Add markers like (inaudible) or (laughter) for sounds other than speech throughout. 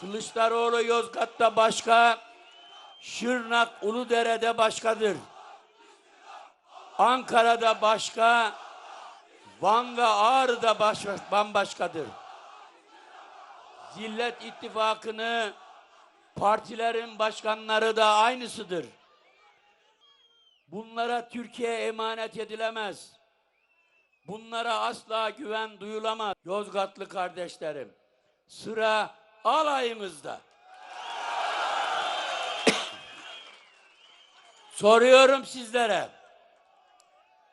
Kılıçdaroğlu Yozgat'ta başka, Şırnak Uludere'de başkadır. Ankara'da başka, Van ve Ağrı'da baş, bambaşkadır. Zillet İttifakı'nı partilerin başkanları da aynısıdır. Bunlara Türkiye emanet edilemez. Bunlara asla güven duyulamaz. Yozgatlı kardeşlerim, sıra alayımızda. (coughs) Soruyorum sizlere.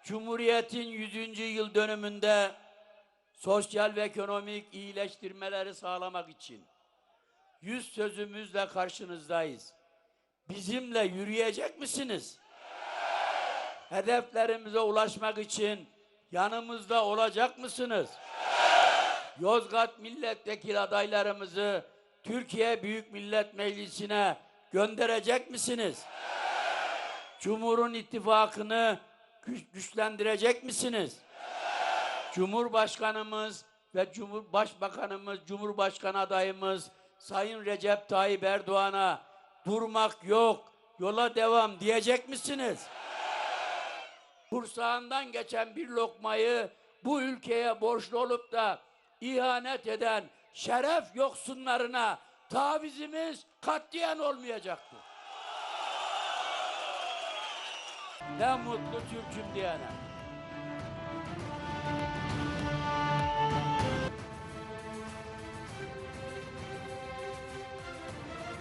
Cumhuriyetin 100. yıl dönümünde sosyal ve ekonomik iyileştirmeleri sağlamak için yüz sözümüzle karşınızdayız. Bizimle yürüyecek misiniz? Hedeflerimize ulaşmak için yanımızda olacak mısınız? Yozgat milletvekili adaylarımızı Türkiye Büyük Millet Meclisi'ne gönderecek misiniz? Cumhur'un ittifakını güç- güçlendirecek misiniz? Cumhurbaşkanımız ve Cumhur Başbakanımız, Cumhurbaşkanı adayımız Sayın Recep Tayyip Erdoğan'a durmak yok, yola devam diyecek misiniz? kursağından geçen bir lokmayı bu ülkeye borçlu olup da ihanet eden şeref yoksunlarına tavizimiz katiyen olmayacaktır. Ne mutlu Türk'üm diyene.